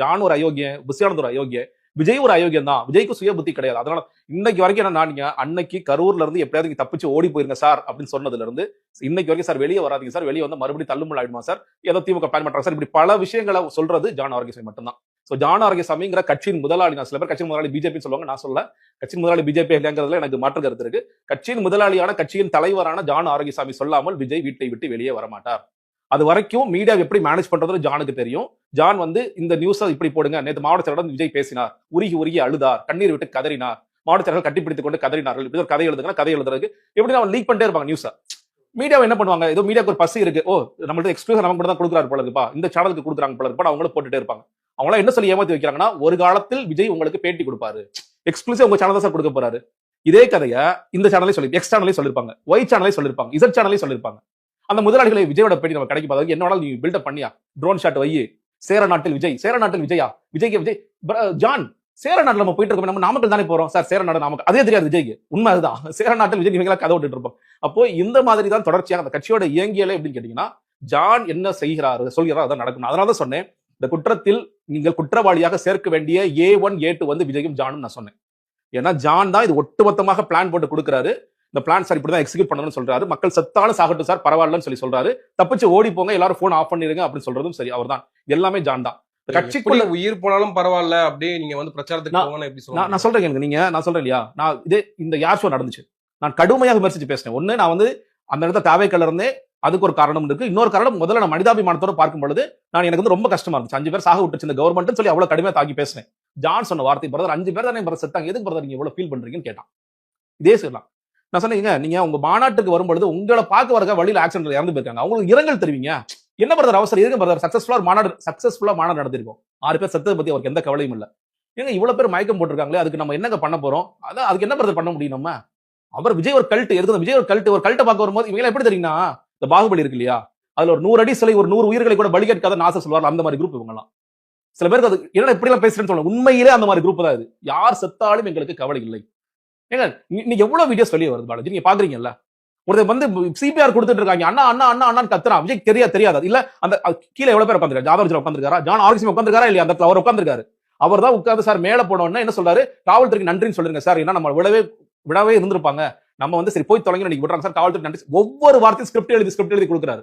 John ஒரு அயோக்கியன் புசியானது ஒரு அயோக்கியன் விஜய் ஒரு அயோக்கியம் தான். விஜய்க்கு சுய புத்தி கிடையாது. அதனால இன்னைக்கு வரைக்கும் என்ன நீங்க அன்னைக்கு கரூர்ல இருந்து எப்படியாவது தப்பிச்சு ஓடி போயிருங்க சார் அப்படின்னு சொன்னதுல இருந்து இன்னைக்கு வரைக்கும் சார் வெளியே வராதீங்க சார். வெளியே வந்து மறுபடியும் தள்ளுமுள் ஆயிடுமா சார்? ஏதோ திமுக பிளான் பண்றாங்க சார். இப்படி பல விஷயங்களை சொல்றது ஜான் ஆரோக்கியசாமி மட்டும்தான். சோ ஜான் ஆரோக்கியசாமிங்கிற கட்சியின் முதலாளி நான் சில பேர் கட்சியின் முதலாளி பிஜேபி சொல்லுவாங்க நான் சொல்ல கட்சியின் முதலாளி பிஜேபி இல்லைங்கிறதுல எனக்கு மாற்று கருத்து இருக்கு. கட்சியின் முதலாளியான கட்சியின் தலைவரான ஜான் ஆரோக்கியசாமி சொல்லாமல் விஜய் வீட்டை விட்டு வெளியே வரமாட்டார். அது வரைக்கும் மீடியாவை எப்படி மேனேஜ் பண்றது ஜானுக்கு தெரியும். ஜான் வந்து இந்த நியூஸை இப்படி போடுங்க. நேற்று மாவட்ட செயலாளர் விஜய் பேசினார். உருகி உருகி அழுதார். கண்ணீர் விட்டு கதறினார். மாவட்ட செயலர்கள் கட்டிப்பிடித்துக் கொண்டு கதறினார்கள். இப்படி ஒரு கதை எழுதுங்கன்னா கதை எழுதுறதுக்கு எப்படி அவன் லீக் பண்ணிட்டே இருப்பாங்க நியூஸை மீடியாவை என்ன பண்ணுவாங்க? ஏதோ மீடியாவுக்கு ஒரு பசி இருக்கு. ஓ நம்மள்ட்ட எக்ஸ்க்ளூசிவ் நமக்கு மட்டும் தான் கொடுக்குறாரு போல இருப்பா இந்த சேனலுக்கு கொடுக்குறாங்க போல இருப்பா அவங்களும் போட்டுட்டே இருப்பாங்க. அவங்கள என்ன சொல்லி ஏமாத்தி வைக்கிறாங்கன்னா ஒரு காலத்தில் விஜய் உங்களுக்கு பேட்டி கொடுப்பாரு. எக்ஸ்க்ளூசிவ் உங்க சேனல் தான் சார் கொடுக்க போறாரு. இதே கதையை இந்த சேனலே சொல்லி எக்ஸ் சேனலே சொல்லிருப்பாங்க. ஒய் சேனலே சொல்லிருப்பாங்க. இசட் சேனலே சொல்லிருப்பாங்க. அந்த முதலாளிகளை விஜயோட பேட்டி நம்ம கிடைக்கும் அதாவது என்ன வேணாலும் நீ பில்டப் பண்ணியா? ட்ரோன் ஷாட் வை. சேர நாட்டில் விஜய் சேர நாட்டில் விஜயா? விஜய்க்கு விஜய் ஜான் சேர நாட்டில் நம்ம போயிட்டு இருக்கோம். நம்ம நாமக்கல் தானே போறோம்? சார் சேர நாடு நாமக்கல். அதே தெரியாது விஜய்க்கு. உண்மை அதுதான். சேர நாட்டில் விஜய் இவங்களா கதை விட்டுட்டு இருப்போம். அப்போ இந்த மாதிரி தான் தொடர்ச்சியாக அந்த கட்சியோட இயங்கியலே எப்படின்னு கேட்டீங்கன்னா ஜான் என்ன செய்கிறாரு? சொல்கிறாரோ அதான் நடக்கும் அதனால தான் சொன்னேன் இந்த குற்றத்தில் நீங்கள் குற்றவாளியாக சேர்க்க வேண்டிய ஏ ஒன் ஏ டூ வந்து விஜயும் ஜானும் நான் சொன்னேன். ஏன்னா ஜான் தான் இது ஒட்டுமொத்தமாக பிளான் போட்டு கொடுக்குறாரு. இந்த பிளான் சார் இப்படி தான் எக்ஸிக்யூட் பண்ணணும்னு சொல்றாரு. மக்கள் செத்தாலும் சாகட்டும் சார் பரவாயில்லன்னு சொல்லி சொல்றாரு. தப்பிச்சு ஓடி போங்க எல்லாரும் போன் ஆஃப் பண்ணிடுங்க அப்படின்னு சொல்றதும் சரி அவர்தான். எல்லாமே ஜான் தான். கட்சிக்குள்ள உயிர் போனாலும் பரவாயில்ல அப்படியே நீங்க வந்து பிரச்சாரத்துக்கு நான்- சொல்றேன் கேளுங்க, நீங்க நான் சொல்றேன் இல்லையா? நான் இதே இந்த யார் ஷோ நடந்துச்சு? நான் கடுமையாக விமர்சிச்சு பேசினேன். ஒண்ணு நான் வந்து அந்த இடத்துல தேவைக்கல்ல இருந்தே அதுக்கு ஒரு காரணம் இருக்கு. இன்னொரு காரணம் முதல்ல நான் மனிதாபிமானத்தோட பார்க்கும் பொழுது நான் எனக்கு வந்து ரொம்ப கஷ்டமா இருந்துச்சு. அஞ்சு பேர் சாக விட்டுச்சு இந்த கவர்மெண்ட் சொல்லி அவ்வளவு கடுமையா தாக்கி பேசினேன். ஜான் சொன்ன வார்த்தை பிரதர் அஞ்சு பேர் தானே பிரதர் செத்தாங்க. எதுக்கு பிரதர் நீங்க இவ்வளவு ஃபீல் பண்றீங்கன்னு கேட்டான். இதே சொல்லலாம் நான் சொன்னீங்க நீங்க உங்க மாநாட்டுக்கு வரும்பொழுது உங்களை பார்க்க வரக்க வழியில ஆக்சிடென்ட் இறந்து போயிருக்காங்க. அவங்களுக்கு இரங்கல் தெரிவிங்க. என்ன பிரதர் அவசரம்? எதுக்கு பிரதர் சக்சஸ்ஃபுல்லா மாநாடு சக்சஸ்ஃபுல்லா மாநாடு நடந்திருக்கும் ஆறு பேர் சத்தத்தை பத்தி அவருக்கு எந்த கவலையும் இல்ல. ஏங்க இவ்வளவு பேர் மயக்கம் போட்டிருக்காங்களே அதுக்கு நம்ம என்னங்க பண்ண போறோம்? அதான் அதுக்கு என்ன பிரதர் பண்ண முடியும் நம்ம? அவர் விஜய் ஒரு கல்ட்டு எடுத்து விஜய் ஒரு கல்ட்டு ஒரு கல்ட்டை பார்க்க வரும்போது இவங்க எப்படி தெரியுங்கன்னா இந்த பாகுபலி இருக்கு இல்லையா? அதுல ஒரு நூறு அடி சிலை ஒரு நூறு உயிர்களை கூட பலி கேட்காத நாச சொல்வார் அந்த மாதிரி குரூப் இவங்கலாம் சில பேருக்கு அது என்ன எப்படி எல்லாம் பேசுறேன்னு சொல்லணும் உண்மையிலே அந்த மாதிரி குரூப் தான் இது. யார் செத்தாலும் எங்களுக்கு கவலை இல்லை. ஏங்க இன்னைக்கு எவ்வளவு வீடியோஸ் வெளியே வருது பாலாஜி? நீங்க பாக்குறீங்கல்ல? ஒருத்தர் வந்து சிபிஆர் கொடுத்துட்டு இருக்காங்க அண்ணா அண்ணா அண்ணா அண்ணான்னு கத்துறான். விஜய் தெரியா தெரியாது. இல்ல அந்த கீழே எவ்வளவு பேர் உட்காந்துருக்காரு ஜாதவ் உட்காந்துருக்காரா ஜான் ஆர்கிசிம் உட்காந்துருக்காரா இல்லையா? அந்த அவர் உட்காந்துருக்காரு அவர் தான் உட்காந்து சார் மேல போனோம்னா என்ன சொல்றாரு? காவல்துறைக்கு நன்றின்னு சொல்லுங்க சார். ஏன்னா நம்ம விடவே விடவே இருந்திருப்பாங்க. நம்ம வந்து சரி போய் தொலைங்க நீங்க விடுறாங்க சார். காவல்துறை நன்றி. ஒவ்வொரு வார்த்தையும் ஸ்கிரிப்ட் எழுதி ஸ்கிரிப்ட் எழுதி கொடுக்குறாரு.